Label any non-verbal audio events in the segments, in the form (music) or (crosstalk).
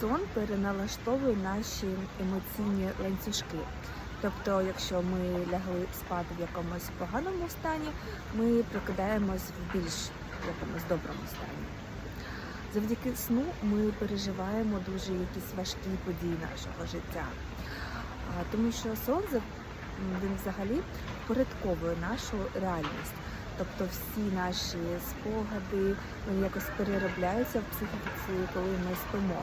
сон переналаштовує наші емоційні ланцюжки. Тобто, якщо ми лягли спати в якомусь поганому стані, ми прокидаємось в більш якомусь доброму стані. Завдяки сну ми переживаємо дуже якісь важкі події нашого життя. Тому що сон він взагалі впорядковує нашу реальність. Тобто всі наші спогади вони якось переробляються в психіці, коли ми спимо.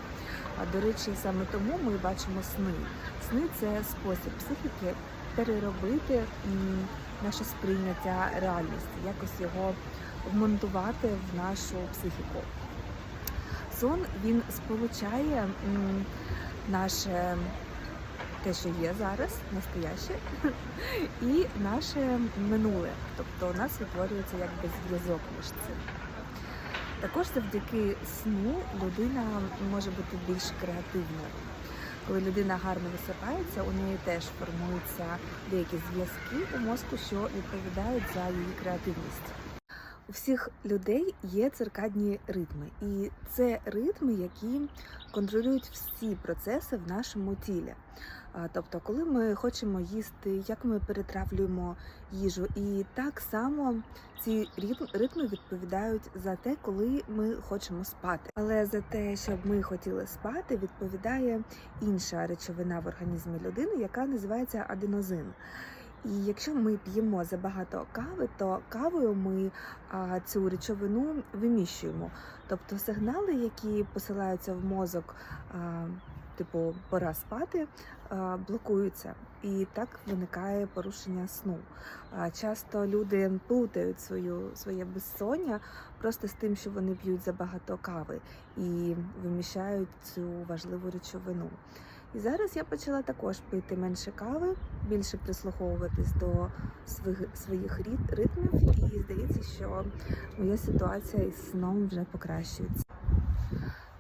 А до речі, саме тому ми бачимо сни. Сни це спосіб психіки переробити наше сприйняття реальності, якось його вмонтувати в нашу психіку. Сон він сполучає наше те, що є зараз, настояще, (laughs) і наше минуле. Тобто у нас утворюється якби зв'язок між цим. Також завдяки сну людина може бути більш креативною. Коли людина гарно висипається, у неї теж формуються деякі зв'язки у мозку, що відповідають за її креативність. У всіх людей є циркадні ритми, і це ритми, які контролюють всі процеси в нашому тілі. Тобто, коли ми хочемо їсти, як ми перетравлюємо їжу, і так само ці ритм- ритми відповідають за те, коли ми хочемо спати. Але за те, щоб ми хотіли спати, відповідає інша речовина в організмі людини, яка називається аденозин. І якщо ми п'ємо забагато кави, то кавою ми а, цю речовину виміщуємо. Тобто сигнали, які посилаються в мозок, а, типу пора спати, блокуються. І так виникає порушення сну. Часто люди плутають свою своє безсоння просто з тим, що вони п'ють забагато кави і виміщають цю важливу речовину. І зараз я почала також пити менше кави, більше прислуховуватись до своїх, своїх ритмів, і здається, що моя ситуація із сном вже покращується.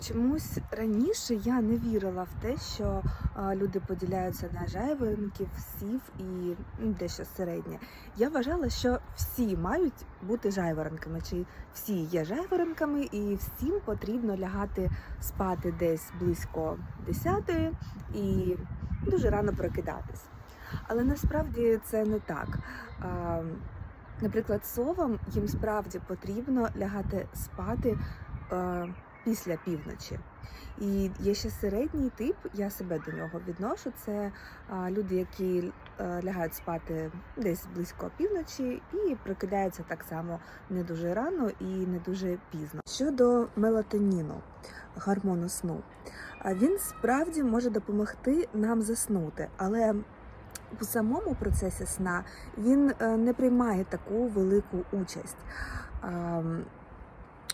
Чомусь раніше я не вірила в те, що люди поділяються на жайворонків, сів і ну, дещо середнє. Я вважала, що всі мають бути жайворонками, чи всі є жайворонками, і всім потрібно лягати спати десь близько 10 і дуже рано прокидатись. Але насправді це не так. Наприклад, совам їм справді потрібно лягати спати після півночі. І є ще середній тип, я себе до нього відношу. Це люди, які е, лягають спати десь близько півночі і прокидаються так само не дуже рано і не дуже пізно. Щодо мелатоніну, гормону сну, він справді може допомогти нам заснути, але у самому процесі сна він е, не приймає таку велику участь.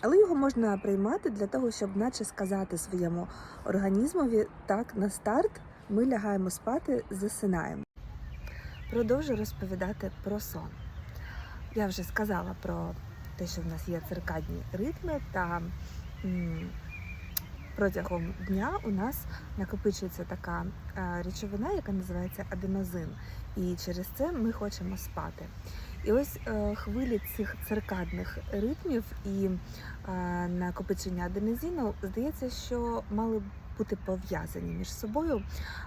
Але його можна приймати для того, щоб наче сказати своєму організмові так, на старт ми лягаємо спати, засинаємо. Продовжу розповідати про сон. Я вже сказала про те, що в нас є циркадні ритми, та протягом дня у нас накопичується така е, речовина, яка називається аденозин. І через це ми хочемо спати. І ось е, хвилі цих циркадних ритмів і е, накопичення аденозину здається, що мали б бути пов'язані між собою,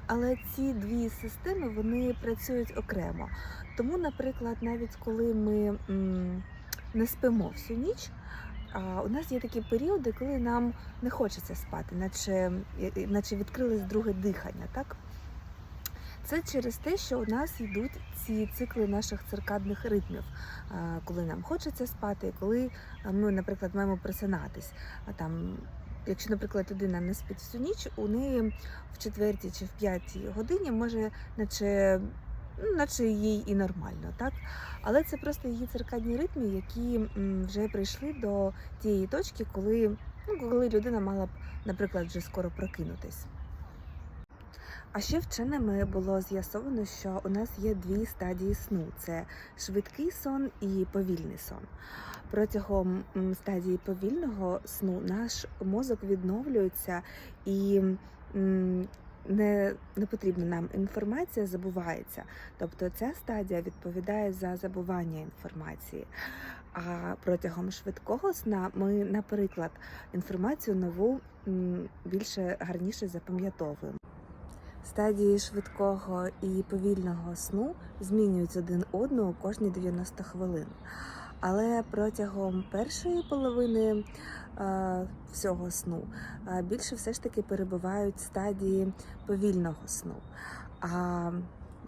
але ці дві системи вони працюють окремо. Тому, наприклад, навіть коли ми не спимо всю ніч. У нас є такі періоди, коли нам не хочеться спати, наче, наче відкрилось друге дихання, так? Це через те, що у нас йдуть ці цикли наших циркадних ритмів, коли нам хочеться спати, коли ми, наприклад, маємо просинатись. А там, якщо, наприклад, людина не спить всю ніч, у неї в четвертій чи в п'ятій годині може, наче, ну, наче їй і нормально, так? Але це просто її циркадні ритми, які вже прийшли до тієї точки, коли, ну, коли людина мала б, наприклад, вже скоро прокинутись. А ще вченими було з'ясовано, що у нас є дві стадії сну: це швидкий сон і повільний сон. Протягом стадії повільного сну наш мозок відновлюється і не, не потрібна нам інформація забувається. Тобто ця стадія відповідає за забування інформації. А протягом швидкого сна ми, наприклад, інформацію нову більше гарніше запам'ятовуємо. Стадії швидкого і повільного сну змінюють один одного кожні 90 хвилин. Але протягом першої половини е, всього сну е, більше все ж таки перебувають стадії повільного сну. А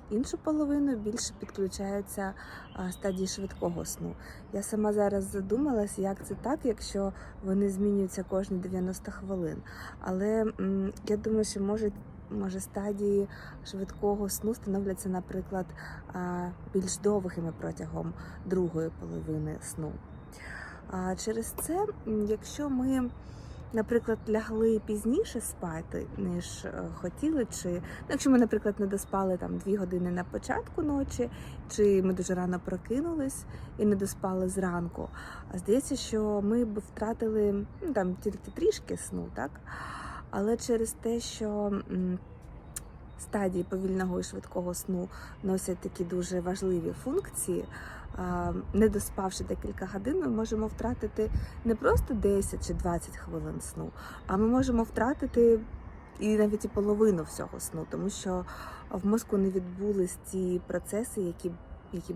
іншу половину більше підключаються е, стадії швидкого сну. Я сама зараз задумалась, як це так, якщо вони змінюються кожні 90 хвилин. Але я думаю, що може, може стадії швидкого сну становляться, наприклад, більш довгими протягом другої половини сну. А через це, якщо ми, наприклад, лягли пізніше спати, ніж е, хотіли, чи ну, якщо ми, наприклад, не доспали там дві години на початку ночі, чи ми дуже рано прокинулись і не доспали зранку, здається, що ми б втратили ну, там тільки трішки сну, так? Але через те, що стадії повільного і швидкого сну носять такі дуже важливі функції. Не доспавши декілька годин, ми можемо втратити не просто 10 чи 20 хвилин сну, а ми можемо втратити і навіть і половину всього сну, тому що в мозку не відбулись ті процеси, які, які